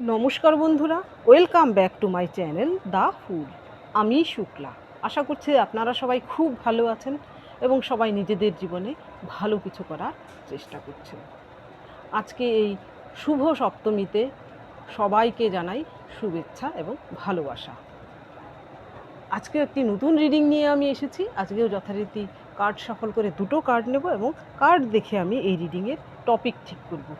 নমস্কার বন্ধুরা, welcome back to my channel the fool. আমি শুক্লা। আশা করছি আপনারা সবাই খুব ভালো আছেন এবং সবাই নিজেদের জীবনে ভালো কিছু করার চেষ্টা করছেন। আজকে এই শুভ সপ্তমীতে সবাইকে জানাই শুভেচ্ছা এবং ভালোবাসা। আজকে একটি নতুন রিডিং নিয়ে আমি এসেছি। আজকেও যথারীতি কার্ড সফল করে দুটো কার্ড নেব এবং কার্ড দেখে আমি এই রিডিংয়ের টপিক ঠিক করব।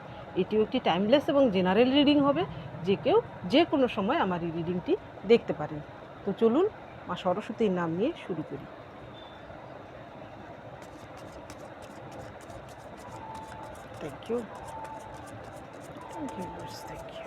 এটিও একটি টাইমলেস এবং জেনারেল রিডিং হবে। যে কেউ যে কোনো সময় আমার এই রিডিংটি দেখতে পারেন। তো চলুন মা সরস্বতীর নাম নিয়ে শুরু করি। Thank you thank you thank you thank you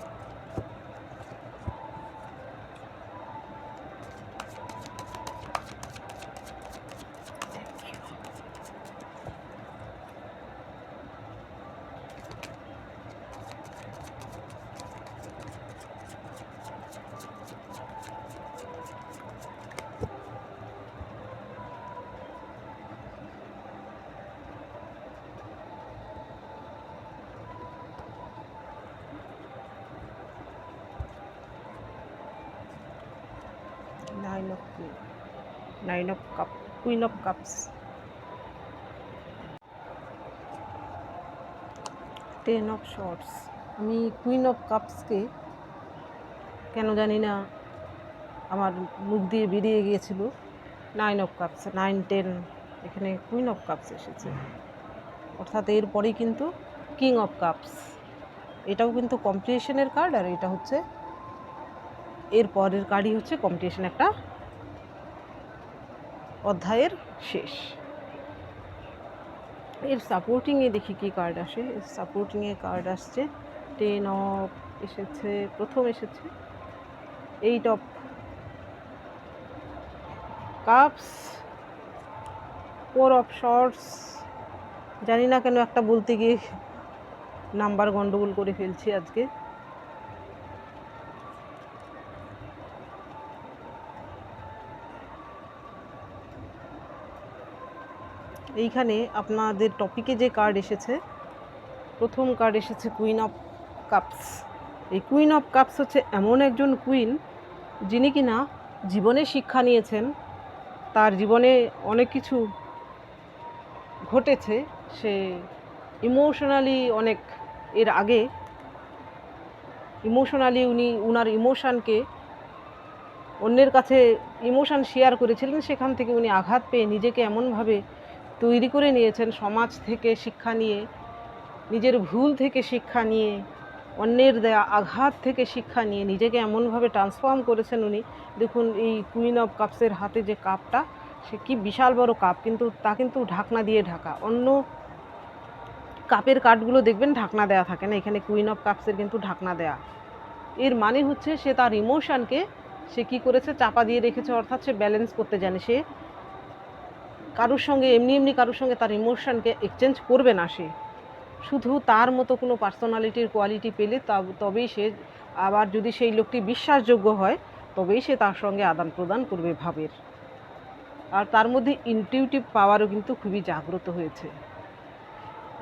nine of queen nine of cup, queen of cups. Ten of swords আমি কুইন অফ কাপসকে কেন জানি না আমার মুখ দিয়ে বেরিয়ে গিয়েছিল। Nine of cups nine ten এখানে কুইন অফ কাপস এসেছে। অর্থাৎ এরপরেই কিন্তু কিং অফ কাপস এটাও কিন্তু কম্পিটিশনের কার্ড আর এটা হচ্ছে এর পরের কার্ডই হচ্ছে কম্পিটিশন একটা অধ্যায়ের শেষ। এর সাপোর্টিংয়ে দেখি কি কার্ড আসে। এর সাপোর্টিংয়ে কার্ড আসছে। টেন অফ এসেছে, প্রথম এসেছে। Eight of cups four of swords জানি না কেন একটা বলতে গিয়ে নাম্বার গন্ডগোল করে ফেলছি আজকে। এইখানে আপনাদের টপিকে যে কার্ড এসেছে, প্রথম কার্ড এসেছে কুইন অফ কাপস এই কুইন অফ কাপস হচ্ছে এমন একজন কুইন যিনি কিনা জীবনে শিক্ষা নিয়েছেন, তার জীবনে অনেক কিছু ঘটেছে, সে ইমোশনালি অনেক, এর আগে ইমোশনালি উনি, উনার ইমোশানকে অন্যের কাছে ইমোশান শেয়ার করেছিলেন, সেখান থেকে উনি আঘাত পেয়ে নিজেকে এমনভাবে তৈরি করে নিয়েছেন সমাজ থেকে শিক্ষা নিয়ে, নিজের ভুল থেকে শিক্ষা নিয়ে, অন্যের দেয়া আঘাত থেকে শিক্ষা নিয়ে, নিজেকে এমনভাবে ট্রান্সফর্ম করেছেন উনি। দেখুন, এই কুইন অফ কাপসের হাতে যে কাপটা, সে কি বিশাল বড় কাপ, কিন্তু তা কিন্তু ঢাকনা দিয়ে ঢাকা। অন্য কাপের কাঠগুলো দেখবেন ঢাকনা দেওয়া থাকে না, এখানে কুইন অফ কাপসের কিন্তু ঢাকনা দেয়া। এর মানে হচ্ছে সে তার ইমোশনকে সে কি করেছে, চাপা দিয়ে রেখেছে, অর্থাৎ সে ব্যালেন্স করতে জানে। সে কারোর সঙ্গে, এমনি এমনি কারোর সঙ্গে তার ইমোশনকে এক্সচেঞ্জ করবে না সে। শুধু তার মতো কোনো পার্সোনালিটির কোয়ালিটি পেলে তবেই সে, আবার যদি সেই লোকটি বিশ্বাসযোগ্য হয়, তবেই সে তার সঙ্গে আদান প্রদান করবে ভাবের। আর তার মধ্যে ইনটিউটিভ পাওয়ারও কিন্তু খুবই জাগ্রত হয়েছে।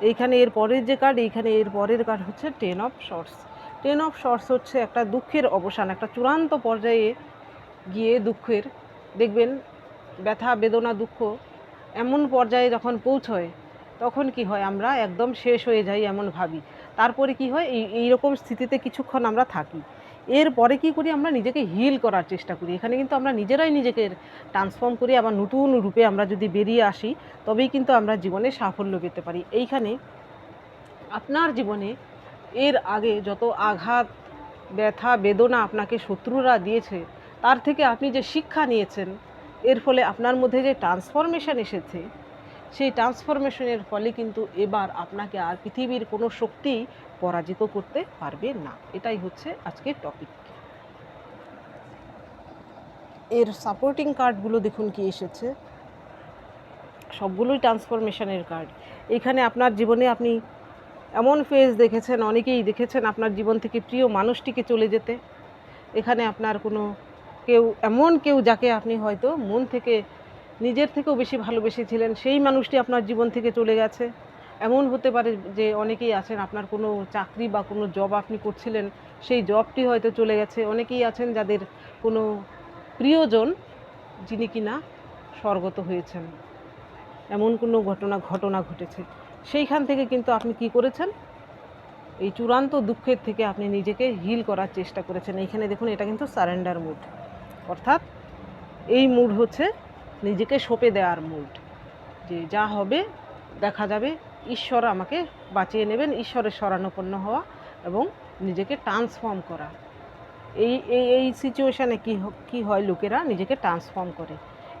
এইখানে এর পরের যে কার্ড এইখানে এর পরের কার্ড হচ্ছে ten of swords ten of swords হচ্ছে একটা দুঃখের অবসান, একটা চূড়ান্ত পর্যায়ে গিয়ে দুঃখের, দেখবেন, ব্যথা, বেদনা, দুঃখ এমন পর্যায়ে যখন পৌঁছয়, তখন কি হয় আমরা একদম শেষ হয়ে যাই এমন ভাবি। তারপরে কি হয়, এই, এইরকম স্থিতিতে কিছুক্ষণ আমরা থাকি। এরপরে কি করি, আমরা নিজেকে হিল করার চেষ্টা করি। এখানে কিন্তু আমরা নিজেরাই নিজেকে ট্রান্সফর্ম করি, আবার নতুন রূপে আমরা যদি বেরিয়ে আসি, তবেই কিন্তু আমরা জীবনে সাফল্য পেতে পারি। এইখানে আপনার জীবনে এর আগে যত আঘাত, ব্যথা, বেদনা আপনাকে শত্রুরা দিয়েছে, তার থেকে আপনি যে শিক্ষা নিয়েছেন এর ফলে আপনার মধ্যে যে ট্রান্সফরমেশন এসেছে, সেই ট্রান্সফরমেশনের ফলে কিন্তু এবার আপনাকে আর পৃথিবীর কোনো শক্তি পরাজিত করতে পারবে না। এটাই হচ্ছে আজকের টপিক এর সাপোর্টিং কার্ডগুলো দেখুন কি এসেছে। সবগুলোই ট্রান্সফরমেশনের কার্ড এখানে আপনার জীবনে আপনি এমন ফেজ দেখেছেন, অনেকেই দেখেছেন আপনার জীবন থেকে প্রিয় মানুষটিকে চলে যেতে। এখানে আপনার কোনো কেউ, এমন কেউ যাকে আপনি হয়তো মন থেকে, নিজের থেকেও বেশি ভালোবেসেছিলেন, সেই মানুষটি আপনার জীবন থেকে চলে গেছে। এমন হতে পারে যে অনেকেই আছেন, আপনার কোনো চাকরি বা কোনো জব আপনি করছিলেন, সেই জবটি হয়তো চলে গেছে। অনেকেই আছেন যাদের কোনো প্রিয়জন যিনি কিনা স্বর্গত হয়েছেন। এমন কোনো ঘটনা ঘটনা ঘটেছে। সেইখান থেকে কিন্তু আপনি কি করেছেন? এই চূড়ান্ত দুঃখের থেকে আপনি নিজেকে হিল করার চেষ্টা করেছেন। এইখানে দেখুন, এটা কিন্তু সারেন্ডার মুড অর্থাৎ এই মুড হচ্ছে নিজেকে সঁপে দেওয়ার মুড। যে যা হবে, দেখা যাবে ঈশ্বর আমাকে বাঁচিয়ে নেবেন, ঈশ্বরের শরণাপন্ন হওয়া এবং নিজেকে ট্রান্সফর্ম করা। এই এই এই সিচুয়েশানে কী কী হয় লোকেরা? নিজেকে ট্রান্সফর্ম করে।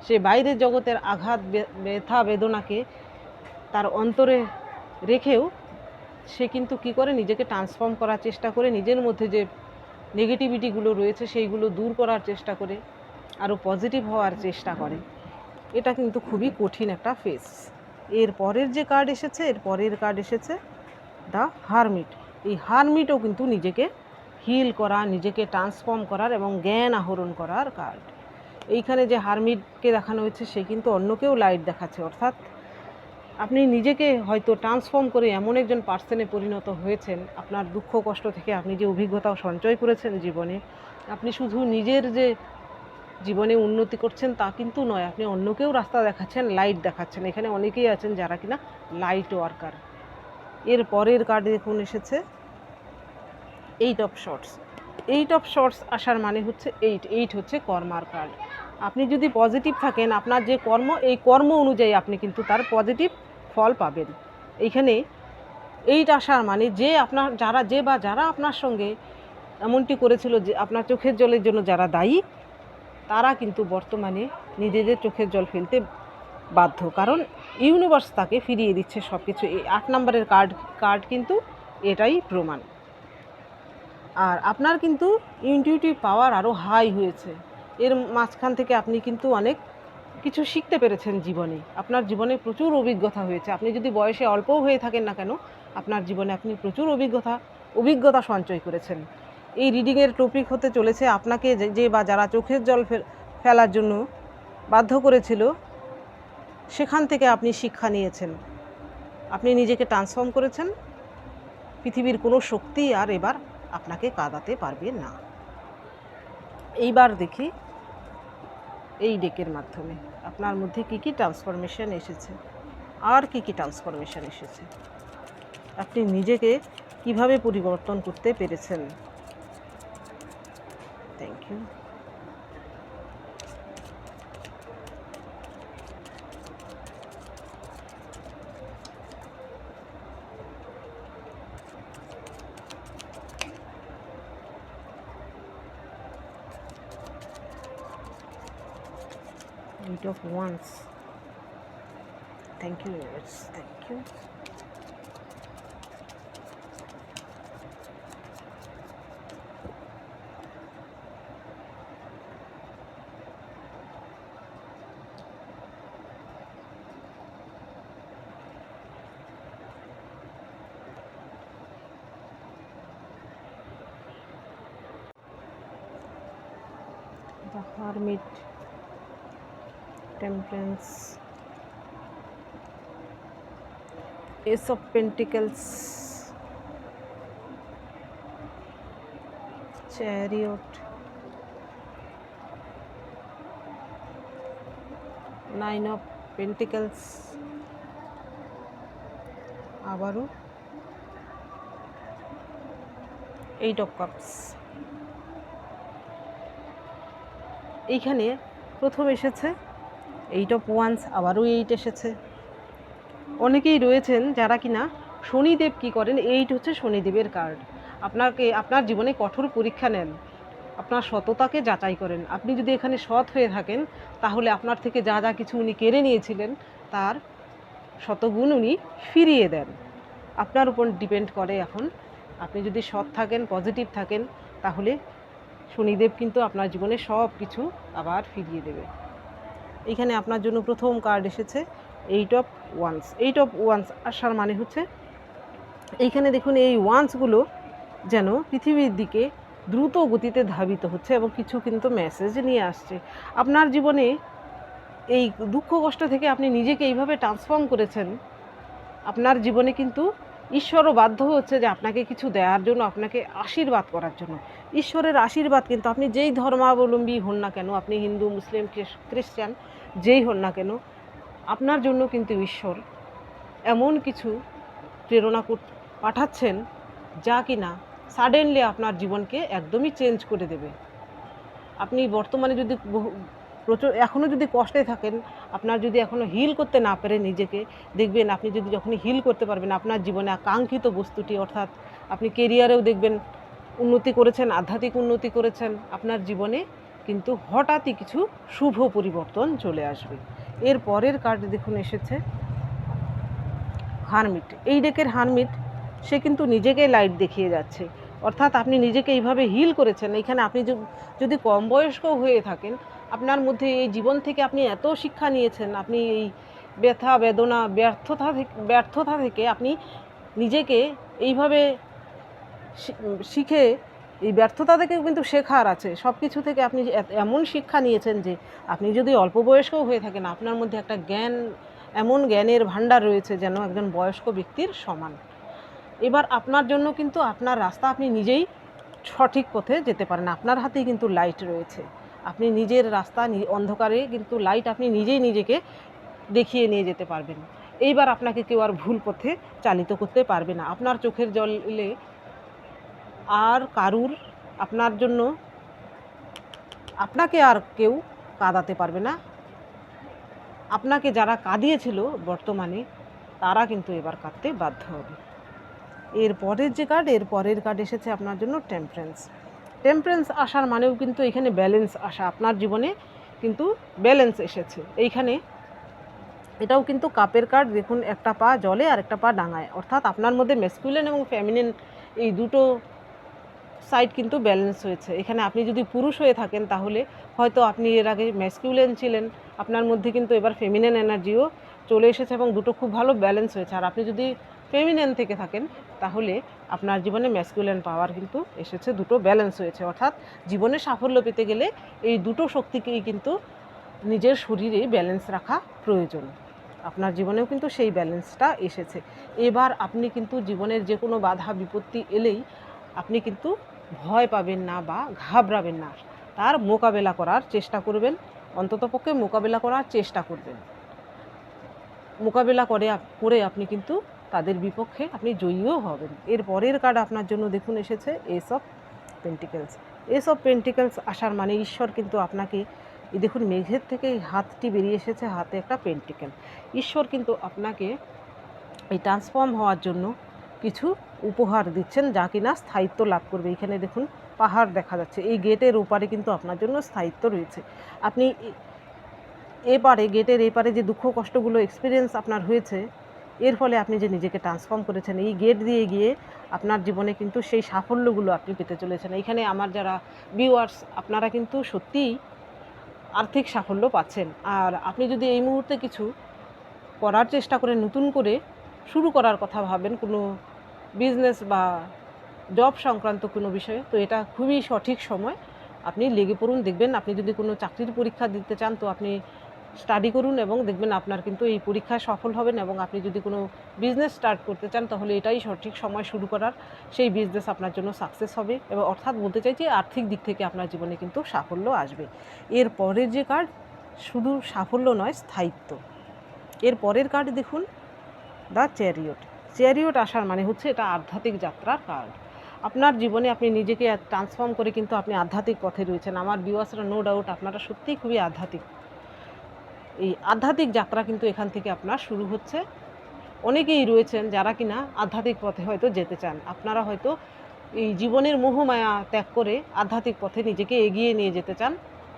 সে বাইরের জগতের আঘাত ব্যথা, বেদনাকে তার অন্তরে রেখেও সে কিন্তু কি করে? নিজেকে ট্রান্সফর্ম করার চেষ্টা করে। নিজের মধ্যে যে নেগেটিভিটিগুলো রয়েছে, সেইগুলো দূর করার চেষ্টা করে আরও পজিটিভ হওয়ার চেষ্টা করে। এটা কিন্তু খুবই কঠিন একটা ফেস এর পরের যে কার্ড এসেছে, এর পরের কার্ড এসেছে দ্য হারমিট এই হারমিটও কিন্তু নিজেকে হিল করা, নিজেকে ট্রান্সফর্ম করার এবং জ্ঞান আহরণ করার কার্ড এইখানে যে হারমিটকে দেখানো হয়েছে, সে কিন্তু অন্যকেও লাইট দেখাচ্ছে, অর্থাৎ আপনি নিজেকে হয়তো ট্রান্সফর্ম করে এমন একজন পার্সনে পরিণত হয়েছেন, আপনার দুঃখ কষ্ট থেকে আপনি যে অভিজ্ঞতাও সঞ্চয় করেছেন জীবনে, আপনি শুধু নিজের যে জীবনে উন্নতি করছেন তা কিন্তু নয়, আপনি অন্যকেও রাস্তা দেখাচ্ছেন লাইট দেখাচ্ছেন। এখানে অনেকেই আছেন যারা কিনা লাইট ওয়ার্কার এর পরের কার্ড দেখুন এসেছে eight of swords eight of swords আসার মানে হচ্ছে এইট এইট হচ্ছে কর্মার কার্ড আপনি যদি পজিটিভ থাকেন, আপনার যে কর্ম, এই কর্ম অনুযায়ী আপনি কিন্তু তার পজিটিভ ফল পাবেন। এইখানে এইট আসার মানে যে আপনার, যারা যে বা যারা আপনার সঙ্গে এমনটি করেছিল যে আপনার চোখের জলের জন্য যারা দায়ী, তারা কিন্তু বর্তমানে নিজেদের চোখের জল ফেলতে বাধ্য। কারণ ইউনিভার্স তাকে ফিরিয়ে দিচ্ছে সব কিছু এই আট নম্বরের কার্ড কার্ড কিন্তু এটাই প্রমাণ। আর আপনার কিন্তু ইনটিউটিভ পাওয়ার আরও হাই হয়েছে। এর মাঝখান থেকে আপনি কিন্তু অনেক কিছু শিখতে পেরেছেন জীবনে। আপনার জীবনে প্রচুর অভিজ্ঞতা হয়েছে। আপনি যদি বয়সে অল্পও হয়ে থাকেন না কেন, আপনার জীবনে আপনি প্রচুর অভিজ্ঞতা অভিজ্ঞতা সঞ্চয় করেছেন। এই রিডিংয়ের টপিক হতে চলেছে আপনাকে যে- বা যারা চোখের জল ফেল- ফেলার জন্য বাধ্য করেছিল, সেখান থেকে আপনি শিক্ষা নিয়েছেন। আপনি নিজেকে ট্রান্সফর্ম করেছেন। পৃথিবীর কোনো শক্তি আর এবার আপনাকে কাঁদাতে পারবে না। এইবার দেখি এই ডেকের মাধ্যমে। আপনার মধ্যে কী কী ট্রান্সফরমেশন এসেছে? আর কী কী ট্রান্সফরমেশন এসেছে? আপনি নিজেকে কীভাবে পরিবর্তন করতে পেরেছেন? Thank you eight of wands thank you thank you ace of pentacles. Chariot. Nine of pentacles. আবারও এইট অফ কাপস এইখানে প্রথম এসেছে এইট অফ ওয়ান্স আবারও এইট এসেছে। অনেকেই রয়েছেন যারা কিনা শনিদেব কি করেন, এইট হচ্ছে শনিদেবের কার্ড আপনাকে, আপনার জীবনে কঠোর পরীক্ষা নেন, আপনার সততাকে যাচাই করেন। আপনি যদি এখানে সৎ হয়ে থাকেন, তাহলে আপনার থেকে যা যা কিছু উনি কেড়ে নিয়েছিলেন, তার শতগুণ উনি ফিরিয়ে দেন। আপনার উপর ডিপেন্ড করে এখন। আপনি যদি সৎ থাকেন পজিটিভ থাকেন, তাহলে শনিদেব কিন্তু আপনার জীবনে সব কিছু আবার ফিরিয়ে দেবে। এখানে আপনার জন্য প্রথম কার্ড এসেছে। Eight of wands eight of wands আসার মানে হচ্ছে, এইখানে দেখুন এই ওয়ান্সগুলো যেন পৃথিবীর দিকে দ্রুত গতিতে ধাবিত হচ্ছে এবং কিছু কিন্তু মেসেজ নিয়ে আসছে। আপনার জীবনে এই দুঃখ কষ্ট থেকে আপনি নিজেকে এইভাবে ট্রান্সফর্ম করেছেন, আপনার জীবনে কিন্তু ঈশ্বরও বাধ্য হচ্ছে যে আপনাকে কিছু দেওয়ার জন্য, আপনাকে আশীর্বাদ করার জন্য। ঈশ্বরের আশীর্বাদ কিন্তু আপনি যেই ধর্মাবলম্বী হন না কেন, আপনি হিন্দু, মুসলিম খ্রিস্টান, যেই হন না কেন আপনার জন্য কিন্তু ঈশ্বর এমন কিছু প্রেরণা পাঠাচ্ছেন যা কি না সাডেনলি আপনার জীবনকে একদমই চেঞ্জ করে দেবে। আপনি বর্তমানে যদি প্রচুর এখনও যদি কষ্টে থাকেন, আপনার যদি এখনও হিল করতে না পারেন নিজেকে, দেখবেন আপনি যদি যখনই হিল করতে পারবেন, আপনার জীবনে আকাঙ্ক্ষিত বস্তুটি, অর্থাৎ আপনি কেরিয়ারেও দেখবেন উন্নতি করেছেন, আধ্যাত্মিক উন্নতি করেছেন, আপনার জীবনে কিন্তু হঠাৎই কিছু শুভ পরিবর্তন চলে আসবে। এর পরের কার্ড দেখুন এসেছে। হারমিট এই ডেকের হারমিট সে কিন্তু নিজেকে লাইট দেখিয়ে যাচ্ছে। অর্থাৎ আপনি নিজেকে এইভাবে হিল করেছেন এখানে আপনি যদি কম বয়স্ক হয়ে থাকেন, আপনার মধ্যে এই জীবন থেকে আপনি এত শিক্ষা নিয়েছেন, আপনি এই ব্যথা, বেদনা, ব্যর্থতা থেকে ব্যর্থতা থেকে আপনি নিজেকে এইভাবে শিখে এই ব্যর্থতা থেকে কিন্তু শেখার আছে। সব কিছু থেকে আপনি এমন শিক্ষা নিয়েছেন যে, আপনি যদি অল্প বয়স্কও হয়ে থাকেন, আপনার মধ্যে একটা জ্ঞান, এমন জ্ঞানের ভাণ্ডার রয়েছে যেন একজন বয়স্ক ব্যক্তির সমান। এবার আপনার জন্য কিন্তু আপনার রাস্তা আপনি নিজেই সঠিক পথে যেতে পারেন। আপনার হাতেই কিন্তু লাইট রয়েছে। আপনি নিজের রাস্তা অন্ধকারে কিন্তু লাইট আপনি নিজেই নিজেকে দেখিয়ে নিয়ে যেতে পারবেন। এইবার আপনাকে কেউ আর ভুল পথে চালিত করতে পারবে না। আপনার চোখের জলে আর কারুর আপনার জন্য আপনাকে আর কেউ কাঁদাতে পারবে না। আপনাকে যারা কাঁদিয়েছিল বর্তমানে, তারা কিন্তু এবার কাঁদতে বাধ্য হবে। এর পরের যে কার্ড এর পরের কার্ড এসেছে আপনার জন্য টেম্পারেন্স টেম্পারেন্স আসার মানেও কিন্তু এখানে ব্যালেন্স আসা। আপনার জীবনে কিন্তু ব্যালেন্স এসেছে। এইখানে এটাও কিন্তু কাপের কার্ড দেখুন একটা পা জলে আর একটা পা ডাঙায়। অর্থাৎ আপনার মধ্যে মেসকুলেন এবং ফ্যামিলিন এই দুটো সাইড কিন্তু ব্যালেন্স হয়েছে। এখানে আপনি যদি পুরুষ হয়ে থাকেন তাহলে হয়তো আপনি এর আগে ম্যাসকিউলেন ছিলেন, আপনার মধ্যে কিন্তু এবার ফেমিনেন এনার্জিও চলে এসেছে এবং দুটো খুব ভালো ব্যালেন্স হয়েছে। আর আপনি যদি ফেমিনেন থেকে থাকেন তাহলে আপনার জীবনে ম্যাসকিউলেন পাওয়ার কিন্তু এসেছে, দুটো ব্যালেন্স হয়েছে। অর্থাৎ জীবনে সাফল্য পেতে গেলে এই দুটো শক্তিকেই কিন্তু নিজের শরীরে ব্যালেন্স রাখা প্রয়োজন। আপনার জীবনেও কিন্তু সেই ব্যালেন্সটা এসেছে। এবার আপনি কিন্তু জীবনের যে কোনো বাধা বিপত্তি এলেই আপনি কিন্তু ভয় পাবেন না বা ঘাবড়াবেন না। তার মোকাবেলা করার চেষ্টা করবেন অন্ততপক্ষে মোকাবেলা করার চেষ্টা করবেন। মোকাবেলা করে করে আপনি কিন্তু তাদের বিপক্ষে আপনি জয়ীও হবেন। এর পরের কার্ড আপনার জন্য দেখুন এসেছে ace of pentacles ace of pentacles আসার মানে ঈশ্বর কিন্তু আপনাকে দেখুন মেঘের থেকে এই হাতটি বেরিয়ে এসেছে, হাতে একটা পেন্টিকেল ঈশ্বর কিন্তু আপনাকে এই ট্রান্সফর্ম হওয়ার জন্য কিছু উপহার দিচ্ছেন, যা কিনা স্থায়িত্ব লাভ করবে। এখানে দেখুন, পাহাড় দেখা যাচ্ছে। এই গেটের ওপারে কিন্তু আপনার জন্য স্থায়িত্ব রয়েছে। আপনি এপারে, গেটের এপারে যে দুঃখ, কষ্টগুলো এক্সপিরিয়েন্স আপনার হয়েছে, এর ফলে আপনি যে নিজেকে ট্রান্সফর্ম করেছেন, এই গেট দিয়ে গিয়ে আপনার জীবনে কিন্তু সেই সাফল্যগুলো আপনি পেতে চলেছেন। এখানে আমার যারা ভিউয়ার্স আপনারা কিন্তু সত্যিই আর্থিক সাফল্য পাচ্ছেন। আর আপনি যদি এই মুহূর্তে কিছু করার চেষ্টা করে, নতুন করে শুরু করার কথা ভাবেন, কোনো বিজনেস বা জব সংক্রান্ত কোনো বিষয়ে, তো এটা খুবই সঠিক সময়। আপনি লেগে পড়ুন, দেখবেন আপনি যদি কোনো চাকরির পরীক্ষা দিতে চান, তো আপনি স্টাডি করুন এবং দেখবেন আপনার কিন্তু এই পরীক্ষায় সফল হবেন এবং আপনি যদি কোনো বিজনেস স্টার্ট করতে চান, তাহলে এটাই সঠিক সময় শুরু করার। সেই বিজনেস আপনার জন্য সাকসেস হবে এবং অর্থাৎ বলতে চাইছি আর্থিক দিক থেকে আপনার জীবনে কিন্তু সাফল্য আসবে। এর পরের যে কার্ড শুধু সাফল্য নয়, স্থায়িত্ব। এর পরের কার্ড দেখুন দ্য চ্যারিয়ট চ্যারিয়ট আসার মানে হচ্ছে এটা আধ্যাত্মিক যাত্রার কার্ড আপনার জীবনে আপনি নিজেকে ট্রান্সফর্ম করে কিন্তু আপনি আধ্যাত্মিক পথে রয়েছেন। আমার বিওয়াসরা নো ডাউট আপনারা সত্যিই খুবই আধ্যাত্মিক। এই আধ্যাত্মিক যাত্রা কিন্তু এখান থেকে আপনার শুরু হচ্ছে। অনেকেই রয়েছেন যারা কিনা আধ্যাত্মিক পথে হয়তো যেতে চান। আপনারা হয়তো এই জীবনের মোহমায়া ত্যাগ করে আধ্যাত্মিক পথে নিজেকে এগিয়ে নিয়ে যেতে চান।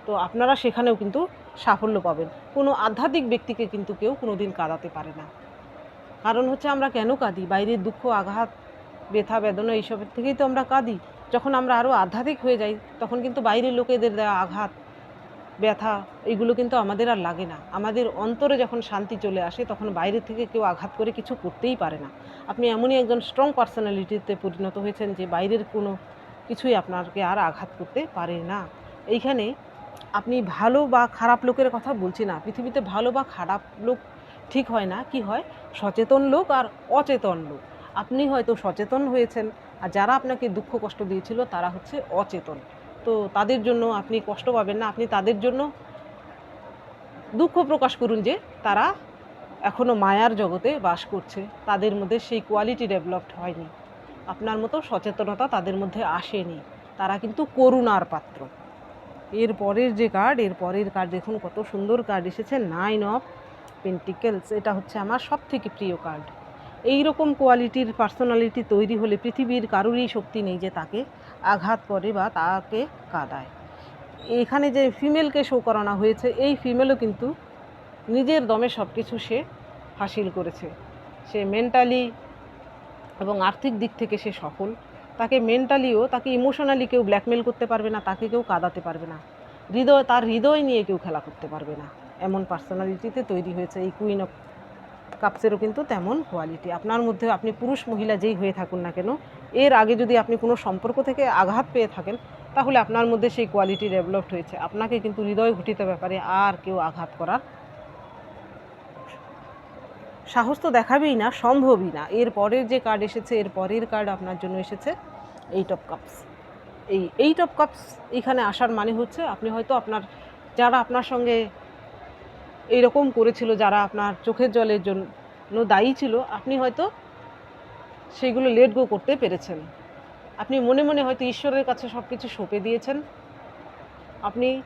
তো আপনারা সেখানেও কিন্তু সাফল্য পাবেন। কোনো আধ্যাত্মিক ব্যক্তিকে কিন্তু কেউ কোনো দিন কাঁদাতে পারে না। কারণ হচ্ছে আমরা কেন কাঁদি? বাইরের দুঃখ, আঘাত, ব্যথা, বেদনা, এইসবের থেকেই তো আমরা কাঁদি। যখন আমরা আরও আধ্যাত্মিক হয়ে যাই, তখন কিন্তু বাইরের লোকেদের দেওয়া আঘাত, ব্যথা, এগুলো কিন্তু আমাদের আর লাগে না। আমাদের অন্তরে যখন শান্তি চলে আসে, তখন বাইরে থেকে কেউ আঘাত করে কিছু করতেই পারে না। আপনি এমনই একজন স্ট্রং পার্সোনালিটিতে পরিণত হয়েছেন যে বাইরের কোনো কিছুই আপনাকে আর আঘাত করতে পারে না। এইখানে আপনি ভালো বা খারাপ লোকের কথা বলছি না। পৃথিবীতে ভালো বা খারাপ লোক ঠিক হয় না, কি হয়? সচেতন লোক আর অচেতন লোক। আপনি হয়তো সচেতন হয়েছেন আর যারা আপনাকে দুঃখ কষ্ট দিয়েছিল তারা হচ্ছে অচেতন। তো তাদের জন্য আপনি কষ্ট পাবেন না, আপনি তাদের জন্য দুঃখ প্রকাশ করুন যে তারা এখনও মায়ার জগতে বাস করছে। তাদের মধ্যে সেই কোয়ালিটি ডেভেলপড হয়নি। আপনার মতো সচেতনতা তাদের মধ্যে আসেনি। তারা কিন্তু করুণার পাত্র। এর পরের যে কার্ড এর পরের কার্ড দেখুন কত সুন্দর কার্ড এসেছে নাইন অফ পেন্টিকেলস, এটা হচ্ছে আমার সব থেকে প্রিয় কার্ড। এই রকম কোয়ালিটির পার্সোনালিটি তৈরি হলে পৃথিবীর কারোরই শক্তি নেই যে তাকে আঘাত করে বা তাকে কাঁদায়। এখানে যে ফিমেলকে শো করানো হয়েছে, এই ফিমেলও কিন্তু নিজের দমে সব কিছু সে হাসিল করেছে। সে মেন্টালি এবং আর্থিক দিক থেকে সে সফল। তাকে মেন্টালিও তাকে ইমোশনালি কেউ ব্ল্যাকমেল করতে পারবে না, তাকে কেউ কাঁদাতে পারবে না। হৃদয়, তার হৃদয় নিয়ে কেউ খেলা করতে পারবে না। এমন পার্সোনালিটিতে তৈরি হয়েছে। এই কুইন অফ কাপসেরও কিন্তু তেমন কোয়ালিটি আপনার মধ্যে আপনি পুরুষ মহিলা যেই হয়ে থাকুন না কেন, এর আগে যদি আপনি কোনো সম্পর্ক থেকে আঘাত পেয়ে থাকেন, তাহলে আপনার মধ্যে সেই কোয়ালিটি ডেভেলপড হয়েছে। আপনাকে কিন্তু হৃদয় ঘটিত ব্যাপারে আর কেউ আঘাত করার সাহস তো দেখাবেই না, সম্ভবই না। এর পরের যে কার্ড এসেছে, এর পরের কার্ড আপনার জন্য এসেছে এইট অফ কাপস এই এইট অফ কাপস এখানে আসার মানে হচ্ছে আপনি হয়তো আপনার, যারা আপনার সঙ্গে এইরকম করেছিল যারা আপনার চোখের জলের জন্য দায়ী ছিল, আপনি হয়তো সেগুলো লেট গো করতে পেরেছেন। আপনি মনে মনে হয়তো ঈশ্বরের কাছে সব কিছু সঁপে দিয়েছেন। আপনি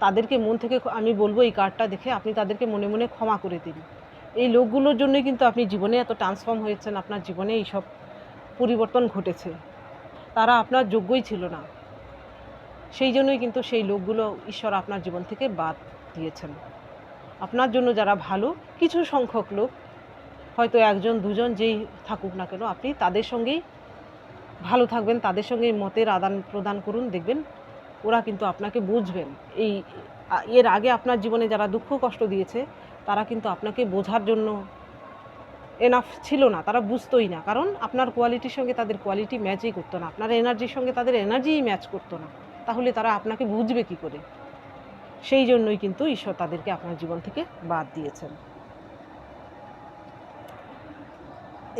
তাদেরকে মন থেকে আমি বলব এই কার্ডটা দেখে আপনি তাদেরকে মনে মনে ক্ষমা করে দিন। এই লোকগুলোর জন্যই কিন্তু আপনি জীবনে এত ট্রান্সফর্ম হয়েছেন, আপনার জীবনে এইসব পরিবর্তন ঘটেছে। তারা আপনার যোগ্যই ছিল না। সেই জন্যই কিন্তু সেই লোকগুলো ঈশ্বর আপনার জীবন থেকে বাদ দিয়েছেন। আপনার জন্য যারা ভালো, কিছু সংখ্যক লোক, হয়তো একজন, দুজন যেই থাকুক না কেন, আপনি তাদের সঙ্গেই ভালো থাকবেন, তাদের সঙ্গে মতের আদান প্রদান করুন, দেখবেন ওরা কিন্তু আপনাকে বুঝবেন। এই এর আগে আপনার জীবনে যারা দুঃখ, কষ্ট দিয়েছে, তারা কিন্তু আপনাকে বোঝার জন্য এনাফ ছিল না, তারা বুঝতোই না। কারণ আপনার কোয়ালিটির সঙ্গে তাদের কোয়ালিটি ম্যাচই করতো না, আপনার এনার্জির সঙ্গে তাদের এনার্জিই ম্যাচ করতো না। তাহলে তারা আপনাকে বুঝবে কি করে? সেই জন্যই কিন্তু ঈশ্বর তাদেরকে আপনার জীবন থেকে বাদ দিয়েছেন।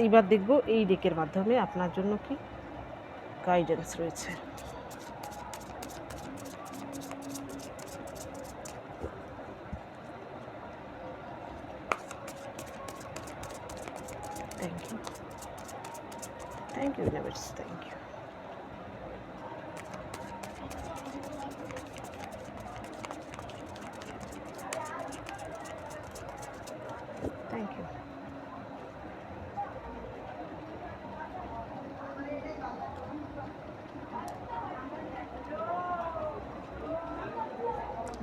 এইবার দেখব এই ডেকের মাধ্যমে আপনার জন্য কি গাইডেন্স রয়েছে। Thank you thank you universe thank you thank you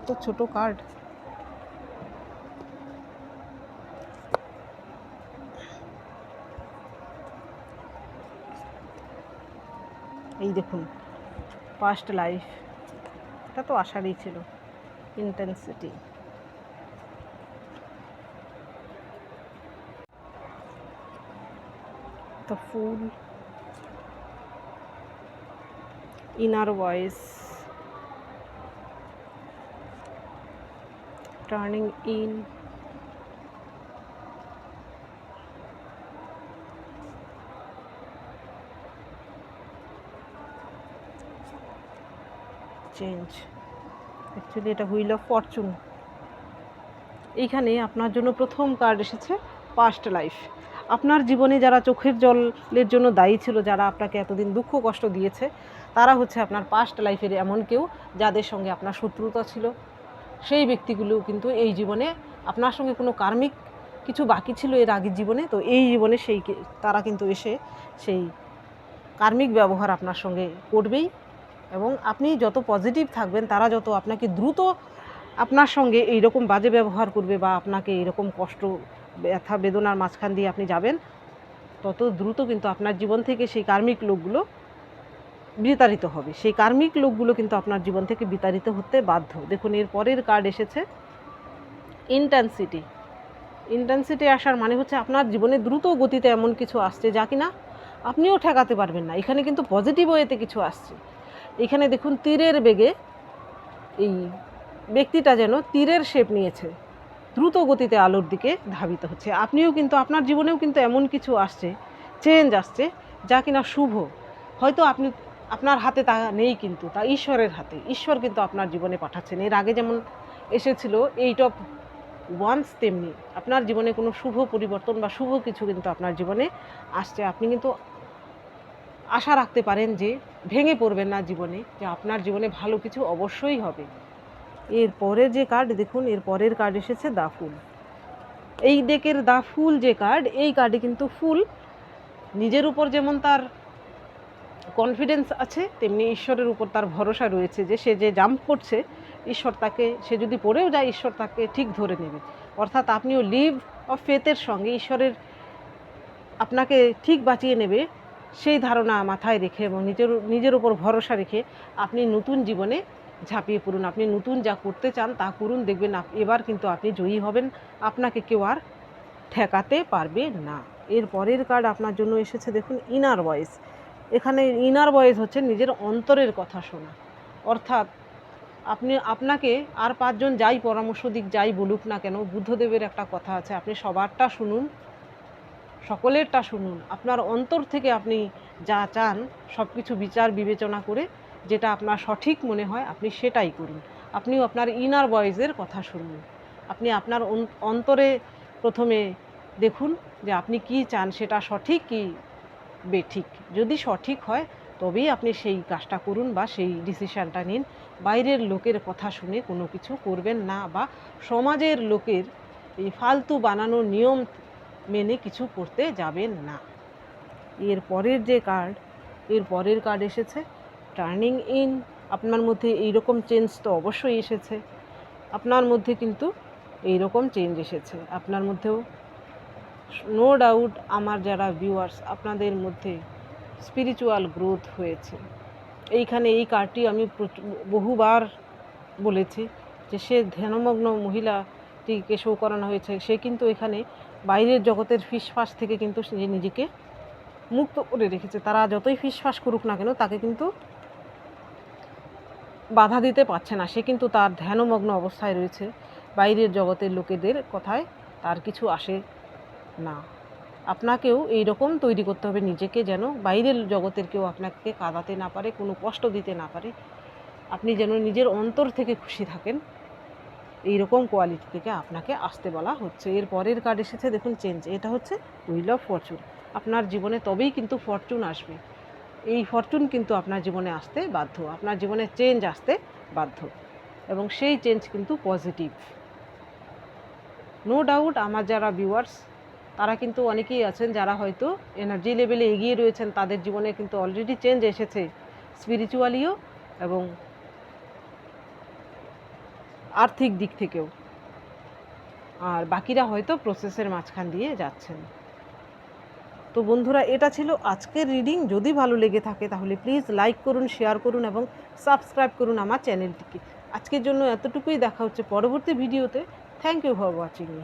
তো ছোট কার্ড। এই দেখুন পাস্ট লাইফ এটা তো আশারই ছিল intensity fool inner voice turning in. Change actually এটা হুইল অফ ফরচুন এইখানে আপনার জন্য প্রথম কার্ড এসেছে পাস্ট লাইফ আপনার জীবনে যারা চোখের জলের জন্য দায়ী ছিল, যারা আপনাকে এতদিন দুঃখ কষ্ট দিয়েছে, তারা হচ্ছে আপনার পাস্ট লাইফের এমন কেউ যাদের সঙ্গে আপনার শত্রুতা ছিল। সেই ব্যক্তিগুলো কিন্তু এই জীবনে আপনার সঙ্গে কোনো কার্মিক কিছু বাকি ছিল এর আগের জীবনে, তো এই জীবনে সেই তারা কিন্তু এসে সেই কার্মিক ব্যবহার আপনার সঙ্গে করবেই। এবং আপনি যত পজিটিভ থাকবেন, তারা যত আপনাকে দ্রুত আপনার সঙ্গে এই রকম বাজে ব্যবহার করবে বা আপনাকে এরকম কষ্ট, ব্যথা, বেদনার মাঝখান দিয়ে আপনি যাবেন, তত দ্রুত কিন্তু আপনার জীবন থেকে সেই কার্মিক লোকগুলো বিতাড়িত হবে। সেই কার্মিক লোকগুলো কিন্তু আপনার জীবন থেকে বিতাড়িত হতে বাধ্য। দেখুন, এর পরের কার্ড এসেছে ইন্টেন্সিটি ইন্টেন্সিটি আসার মানে হচ্ছে আপনার জীবনে দ্রুত গতিতে এমন কিছু আসছে যা কিনা আপনিও ঠেকাতে পারবেন না। এখানে কিন্তু পজিটিভ ওয়েতে কিছু আসছে। এখানে দেখুন, তীরের বেগে এই ব্যক্তিটা যেন তীরের শেপ নিয়েছে। দ্রুত গতিতে আলোর দিকে ধাবিত হচ্ছে। আপনিও কিন্তু, আপনার জীবনেও কিন্তু এমন কিছু আসছে চেঞ্জ আসছে যা কিনা শুভ। হয়তো আপনি আপনার হাতে তা নেই কিন্তু, তা ঈশ্বরের হাতে। ঈশ্বর কিন্তু আপনার জীবনে পাঠাচ্ছেন। এর আগে যেমন এসেছিল এইট অফ ওয়ান্স তেমনি আপনার জীবনে কোনো শুভ পরিবর্তন বা শুভ কিছু কিন্তু আপনার জীবনে আসছে। আপনি কিন্তু আশা রাখতে পারেন যে ভেঙে পড়বেন না জীবনে, যে আপনার জীবনে ভালো কিছু অবশ্যই হবে। এর পরের যে কার্ড দেখুন, এর পরের কার্ড এসেছে দা ফুল। এই ডেকের দা ফুল যে কার্ড এই কার্ডে কিন্তু ফুল নিজের উপর যেমন তার কনফিডেন্স আছে, তেমনি ঈশ্বরের উপর তার ভরসা রয়েছে যে সে যে জাম্প করছে, ঈশ্বর তাকে, সে যদি পড়েও যায়, ঈশ্বর তাকে ঠিক ধরে নেবে। অর্থাৎ আপনিও লিভ অফ ফেথের সঙ্গে ঈশ্বরের আপনাকে ঠিক বাঁচিয়ে নেবে, সেই ধারণা মাথায় রেখে এবং নিজের নিজের উপর ভরসা রেখে আপনি নতুন জীবনে ঝাঁপিয়ে পড়ুন। আপনি নতুন যা করতে চান তা করুন, দেখবেন এবার কিন্তু আপনি জয়ী হবেন। আপনাকে কেউ আর ঠেকাতে পারবে না। এর পরের কার্ড আপনার জন্য এসেছে, দেখুন ইনার ভয়েস এখানে ইনার ভয়েস হচ্ছে নিজের অন্তরের কথা শোনা। অর্থাৎ আপনি, আপনাকে আর পাঁচজন যাই পরামর্শ দিক, যাই বলুক না কেন, বুদ্ধদেবের একটা কথা আছে, আপনি সবারটা শুনুন, সকলেরটা শুনুন। আপনার অন্তর থেকে আপনি যা চান সব কিছু বিচার, বিবেচনা করে যেটা আপনার সঠিক মনে হয়, আপনি সেটাই করুন। আপনিও আপনার ইনার ভয়েসের কথা শুনুন। আপনি আপনার অন্তরে প্রথমে দেখুন যে আপনি কি চান, সেটা সঠিক কি বেঠিক যদি সঠিক হয়, তবেই আপনি সেই কাজটা করুন বা সেই ডিসিশানটা নিন। বাইরের লোকের কথা শুনে কোনো কিছু করবেন না বা সমাজের লোকের এই ফালতু বানানো নিয়ম মেনে কিছু করতে যাবেন না। এর পরের যে কার্ড এর পরের কার্ড এসেছে। টার্নিং ইন আপনার মধ্যে এইরকম চেঞ্জ তো অবশ্যই এসেছে। আপনার মধ্যে কিন্তু এইরকম চেঞ্জ এসেছে। আপনার মধ্যেও নো ডাউট আমার যারা ভিউয়ার্স আপনাদের মধ্যে স্পিরিচুয়াল গ্রোথ হয়েছে। এইখানে এই কার্ডটি আমি বহুবার বলেছি যে সে ধ্যানমগ্ন মহিলাটিকে শো করানো হয়েছে। সে কিন্তু এখানে বাইরের জগতের ফিসফাস থেকে কিন্তু সে নিজেকে মুক্ত করে রেখেছে। তারা যতই ফিসফাস করুক না কেন, তাকে কিন্তু বাধা দিতে পারছে না। সে কিন্তু তার ধ্যানমগ্ন অবস্থায় রয়েছে। বাইরের জগতের লোকেদের কথায় তার কিছু আসে না। আপনাকেও এই রকম তৈরি করতে হবে, নিজেকে যেন বাইরের জগতের কেউ আপনাকে কাঁদাতে না পারে, কোনো কষ্ট দিতে না পারে। আপনি যেন নিজের অন্তর থেকে খুশি থাকেন। এই রকম কোয়ালিটি থেকে আপনাকে আসতে বলা হচ্ছে। এর পরের কার্ড এসেছে, দেখুন চেঞ্জ এটা হচ্ছে উইল অফ ফরচুন আপনার জীবনে তবেই কিন্তু ফরচুন আসবে। এই ফরচুন কিন্তু আপনার জীবনে আসতে বাধ্য, আপনার জীবনে চেঞ্জ আসতে বাধ্য। এবং সেই চেঞ্জ কিন্তু পজিটিভ নো ডাউট আমার যারা ভিউয়ার্স তারা কিন্তু অনেকেই আছেন যারা হয়তো এনার্জি লেভেলে এগিয়ে রয়েছেন, তাদের জীবনে কিন্তু অলরেডি চেঞ্জ এসেছে স্পিরিচুয়ালিও এবং আর্থিক দিক থেকেও। আর বাকিরা হয়তো প্রসেসের মাঝখান দিয়ে যাচ্ছেন। তো বন্ধুরা, এটা ছিল আজকের রিডিং যদি ভালো লেগে থাকে তাহলে প্লিজ লাইক করুন শেয়ার করুন এবং সাবস্ক্রাইব করুন আমার চ্যানেলটিকে আজকের জন্য এতটুকুই। দেখা হচ্ছে পরবর্তী ভিডিওতে thank you for watching me